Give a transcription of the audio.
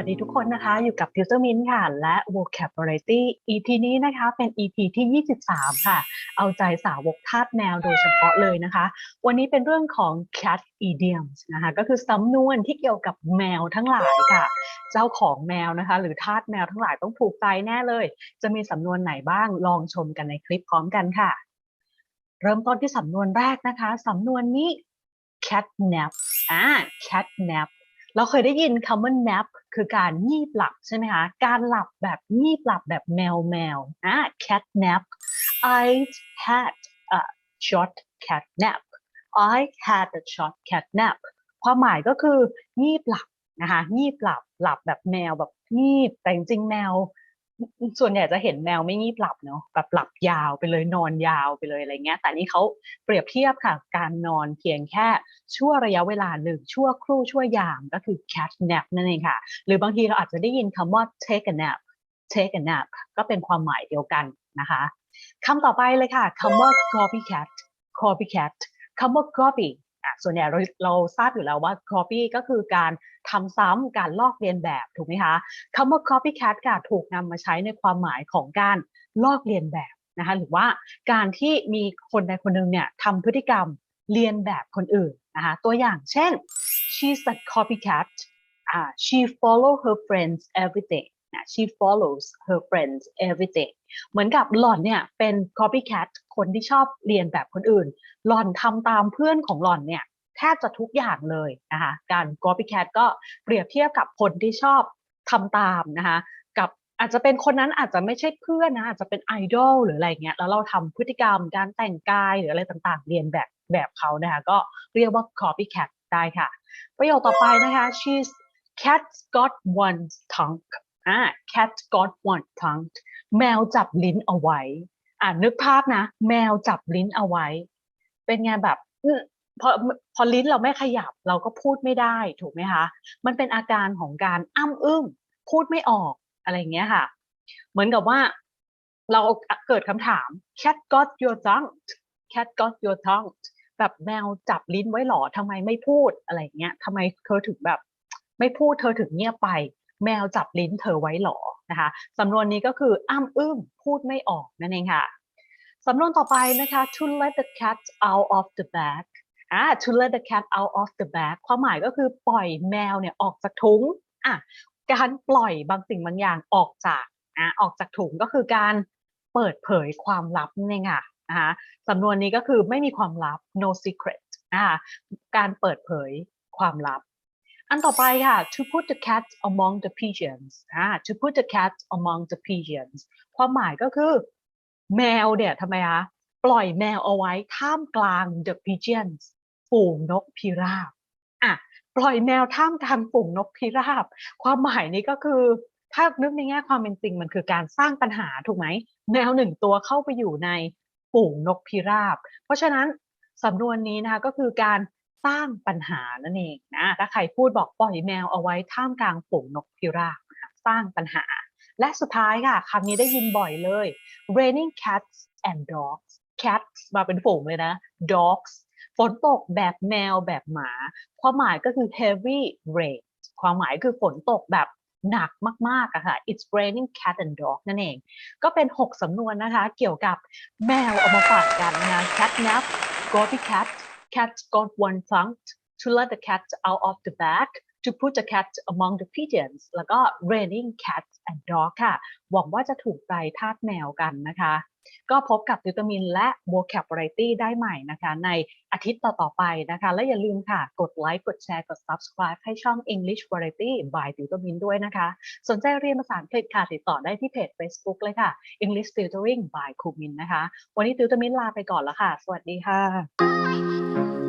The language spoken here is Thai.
วัสดีทุกคนนะคะ อยู่กับ Tutor Mint ค่ะ และ Vocabulary EP นี้นะคะ เป็น EP ที่ 23 ค่ะ เอาใจสาวกทาสแมวโดยเฉพาะเลยนะคะ วันนี้เป็นเรื่องของ cat idioms นะคะ ก็คือสำนวนที่เกี่ยวกับแมวทั้งหลายค่ะ เจ้าของแมวนะคะ หรือทาสแมวทั้งหลายต้องถูกใจแน่เลย จะมีสำนวนไหนบ้าง ลองชมกันในคลิปพร้อมกันค่ะ เริ่มต้นที่สำนวนแรกนะคะ สำนวนนี้ cat nap อ่า cat nap เราเคยได้ยินคำว่า nap คือการงีบหลับใช่ไหมคะ การหลับแบบงีบหลับแบบแมวแมวอะ cat nap I had a short cat nap I had a short cat nap ความหมายก็คืองีบหลับนะคะงีบหลับหลับแบบแมวแบบงีบแต่จริงแมว ส่วนใหญ่จะเห็นแมวไม่งีบหลับเนาะแบบหลับยาวไปเลยนอนยาวไปเลยอะไรเงี้ย แต่นี่เขาเปรียบเทียบค่ะ การนอนเพียงแค่ชั่วระยะเวลาหนึ่งชั่วครู่ชั่วยามก็คือ cat nap นั่นเองค่ะ หรือบางทีเราอาจจะได้ยินคำว่า take a nap take a nap ก็เป็นความหมายเดียวกันนะคะคำต่อไปเลยค่ะคำว่า copycat copycat คำว่า copy ส่วนใหญ่เราเราทราบอยู่แล้วว่า copy ก็คือการทำซ้ำการลอกเลียนแบบถูกไหมคะคำว่า copycat ค่ะถูกนำมาใช้ในความหมายของการลอกเลียนแบบนะคะหรือว่าการที่มีคนใดคนหนึ่งเนี่ยทำพฤติกรรมเลียนแบบคนอื่นนะคะตัวอย่างเช่น she's a copycat อ่า she follow her friends everything นะ she follows her friends everything เหมือนกับหล่อนเนี่ยเป็น copycat คนที่ชอบเรียนแบบคนอื่น หล่อนทำตามเพื่อนของหล่อนเนี่ยแทบจะทุกอย่างเลยนะคะการ copycat ก็เปรียบเทียบกับคนที่ชอบทำตามนะคะกับอาจจะเป็นคนนั้นอาจจะไม่ใช่เพื่อนนะอาจจะเป็นไอดอลหรืออะไรเงี้ยแล้วเราทำพฤติกรรมการแต่งกายหรืออะไรต่างๆ เรียนแบบแบบเขานะคะก็เรียกว่า copycat ได้ค่ะ ประโยคต่อไปนะคะ she's cat's got one tongue อ่า cat got one tongue แมวจับลิ้นเอาไว้ อ่านึกภาพนะ แมวจับลิ้นเอาไว้ เป็นไงแบบพอพอลิ้นเราไม่ขยับเราก็พูดไม่ได้ถูกไหมคะ มันเป็นอาการของการอ้ำอึ้งพูดไม่ออกอะไรเงี้ยค่ะ เหมือนกับว่าเราเกิดคำถาม cat got your tongue cat got your tongue แบบแมวจับลิ้นไว้หรอทำไมไม่พูดอะไรเงี้ยทำไมเธอถึงแบบ ไม่พูดเธอถึงเงียบไป แมวจับลิ้นเธอไว้หรอนะคะสำนวนนี้ก็คืออ้ำอึ้งพูดไม่ออกนั่นเองค่ะสำนวนต่อไปนะคะ to let the cat out of the bag อ่า to let the cat out of the bag ความหมายก็คือปล่อยแมวเนี่ยออกจากถุงอะการปล่อยบางสิ่งบางอย่างออกจากอะออกจากถุงก็คือการเปิดเผยความลับนั่นเองค่ะนะคะสำนวนนี้ก็คือไม่มีความลับ no secret นะคะการเปิดเผยความลับ อันต่อไปค่ะ to put the cat among the pigeons อ่า to put the cat among the pigeons ความหมายก็คือ แมวเนี่ยทำไมคะปล่อยแมวเอาไว้ท่ามกลาง the pigeons ฝูงนกพิราบอะปล่อยแมวท่ามกลางฝูงนกพิราบ ความหมายนี้ก็คือ ถ้านึกในแง่ความเป็นจริงมันคือการสร้างปัญหาถูกไหมแมวหนึ่งตัวเข้าไปอยู่ในฝูงนกพิราบ เพราะฉะนั้นสำนวนนี้นะคะก็คือการ สร้างปัญหานั่นเองนะถ้าใครพูดบอกปล่อยแมวเอาไว้ท่ามกลางฝูงนกพิราบสร้างปัญหา และสุดท้ายค่ะคำนี้ได้ยินบ่อยเลย raining cats and dogs cats มาเป็นฝูงเลยนะ dogs ฝนตกแบบแมวแบบหมา ความหมายก็คือ heavy rain ความหมายคือฝนตกแบบหนักมากๆอะค่ะ it's raining cat and dog นั่นเอง ก็เป็น 6 สำนวนนะคะ เกี่ยวกับแมวเอามาฝากกันนะ cat nap goty cat cat got one tongue to let the cat out of the bag to put the cat among the pigeons แล้วก็ raining cats and dog ค่ะ หวังว่าจะถูกใจทาสแมวกันนะคะ ก็พบกับวิตามินและ vocabulary ได้ใหม่นะคะ ในอาทิตย์ต่อ ๆ ไปนะคะ และอย่าลืมค่ะ กดไลค์ กดแชร์ กด subscribe ให้ช่อง English Variety by วิตามินด้วยนะคะ สนใจเรียนภาษาอังกฤษค่ะ ติดต่อได้ที่เพจ Facebook เลยค่ะ English Tutoring by ครูมินนะคะ วันนี้ติวตามินลาไปก่อนแล้วค่ะ สวัสดีค่ะ